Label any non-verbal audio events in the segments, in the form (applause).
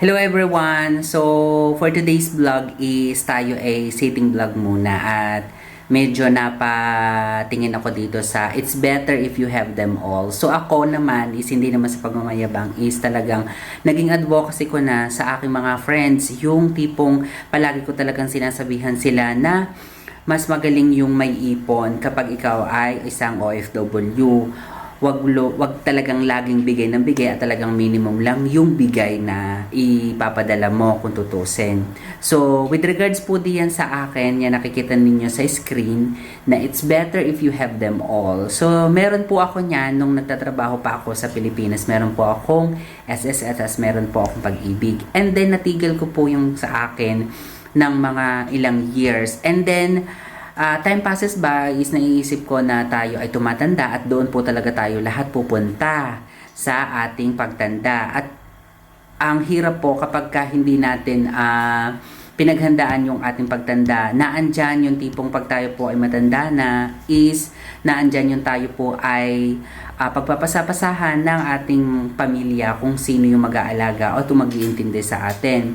Hello everyone! So, for today's vlog is tayo ay sitting vlog muna at medyo napatingin ako dito sa it's better if you have them all. So, ako naman is hindi naman sa pagmamayabang is talagang naging advocacy ko na sa aking mga friends yung tipong palagi ko talagang sinasabihan sila na mas magaling yung may ipon kapag ikaw ay isang OFW wag lo, wag talagang laging bigay ng bigay at talagang minimum lang yung bigay na ipapadala mo kung tutusin. So, with regards po diyan sa akin, yan nakikita ninyo sa screen na it's better if you have them all. So, meron po ako niyan nung nagtatrabaho pa ako sa Pilipinas. Meron po akong SSSS, meron po akong pag-ibig. And then, natigil ko po yung sa akin ng mga ilang years. And then, Ah, time passes by is naiisip ko na tayo ay tumatanda at doon po talaga tayo lahat pupunta sa ating pagtanda. At ang hirap po kapag ka hindi natin ah, pinaghandaan yung ating pagtanda. Naandyan yung tipong pag tayo po ay matanda na is naandyan yung tayo po ay ah, pagpapasapasahan ng ating pamilya kung sino yung mag-aalaga o tumagiintindi sa atin.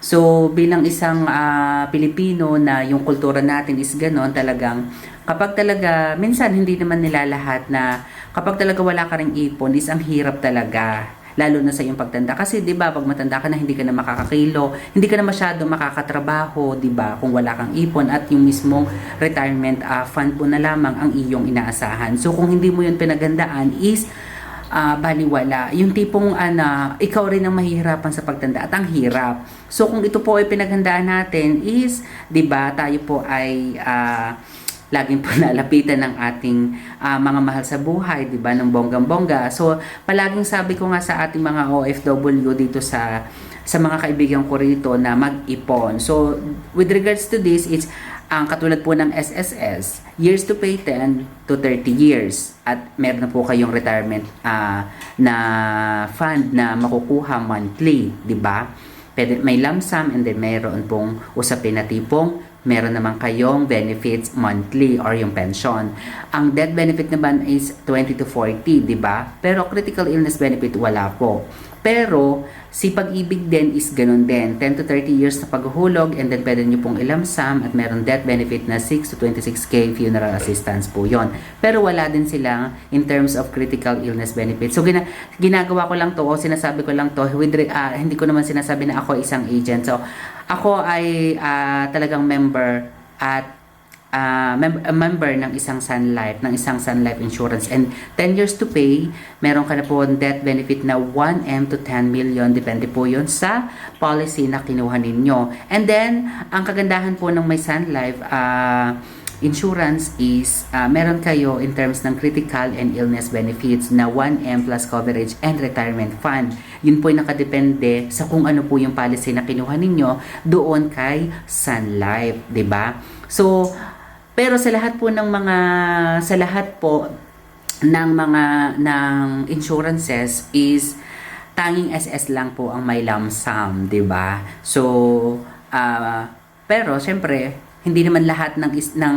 So, bilang isang ah, Pilipino na yung kultura natin is ganon, talagang kapag talaga, minsan hindi naman nila lahat na kapag talaga wala ka ring ipon, is ang hirap talaga lalo na sa iyong pagtanda. Kasi 'di ba, pag matanda ka na hindi ka na makakakilo, hindi ka na masyado makakatrabaho, 'di ba? Kung wala kang ipon at yung mismong retirement ah, fund po na lamang ang iyong inaasahan. So kung hindi mo 'yun pinagandaan is ah, baliwala. Yung tipong ana, ikaw rin ang mahihirapan sa pagtanda at ang hirap. So kung ito po ay pinaghandaan natin is, 'di ba, tayo po ay ah, laging po (laughs) nalapitan ng ating ah, mga mahal sa buhay, 'di ba, ng bonggang-bongga. So palaging sabi ko nga sa ating mga OFW dito sa sa mga kaibigan ko rito na mag-ipon. So with regards to this, it's ang katulad po ng SSS, years to pay 10 to 30 years. At meron po kayong retirement ah, na fund na makukuha monthly, di ba? Pwede, may lump sum and then mayroon pong usapin na tipong meron naman kayong benefits monthly or yung pension. Ang death benefit naman is 20 to 40, di ba? Pero critical illness benefit wala po. Pero si pag-ibig din is ganun din. 10 to 30 years na paghuhulog and then pwede nyo pong ilamsam at meron death benefit na 6 to 26k funeral assistance po yon. Pero wala din sila in terms of critical illness benefit. So gina ginagawa ko lang to o sinasabi ko lang to with ah, hindi ko naman sinasabi na ako isang agent. So ako ay ah, talagang member at ah, mem- a member ng isang Sun Life, ng isang Sun Life Insurance. And 10 years to pay, meron ka na po death benefit na 1M to 10 million. Depende po yon sa policy na kinuha ninyo. And then, ang kagandahan po ng may Sun Life, ah, insurance is ah, meron kayo in terms ng critical and illness benefits na 1M plus coverage and retirement fund. Yun po yung nakadepende sa kung ano po yung policy na kinuha ninyo doon kay Sun Life, 'di ba? So, pero sa lahat po ng mga sa lahat po ng mga ng insurances is tanging SS lang po ang may lump sum, 'di ba? So, ah, pero syempre, hindi naman lahat ng is, ng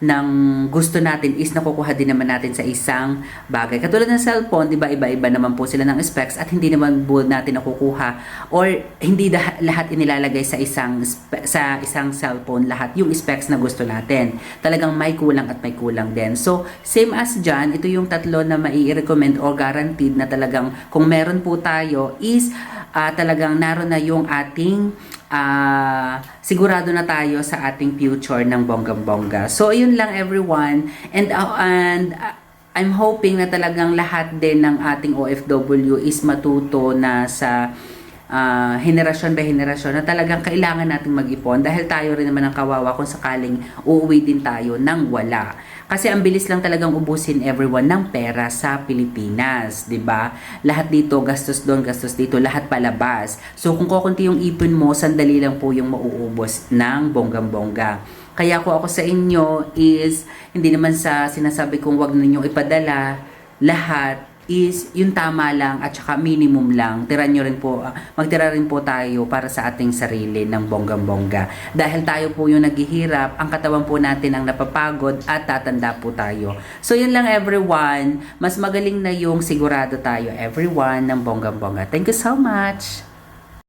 ng gusto natin is nakukuha din naman natin sa isang bagay. Katulad ng cellphone, 'di ba, iba-iba naman po sila ng specs at hindi naman po natin nakukuha or hindi lahat inilalagay sa isang sa isang cellphone lahat yung specs na gusto natin. Talagang may kulang at may kulang din. So, same as dyan, ito yung tatlo na mai-recommend or guaranteed na talagang kung meron po tayo is ah, talagang naroon na yung ating ah, sigurado na tayo sa ating future ng bonggang-bongga. So, yun lang everyone. And, uh, and uh, I'm hoping na talagang lahat din ng ating OFW is matuto na sa ah, henerasyon by henerasyon na talagang kailangan nating mag-ipon dahil tayo rin naman ang kawawa kung sakaling uuwi din tayo ng wala. Kasi ang bilis lang talagang ubusin everyone ng pera sa Pilipinas, 'di ba? Lahat dito gastos doon, gastos dito, lahat palabas. So kung kukunti yung ipon mo, sandali lang po yung mauubos ng bonggang-bongga. Kaya ko ako sa inyo is hindi naman sa sinasabi kong wag ninyong ipadala lahat is yung tama lang at saka minimum lang. Tira nyo rin po, ah, magtira rin po tayo para sa ating sarili ng bonggang-bongga. Dahil tayo po yung naghihirap, ang katawan po natin ang napapagod at tatanda po tayo. So yun lang everyone. Mas magaling na yung sigurado tayo everyone ng bonggang-bongga. Thank you so much!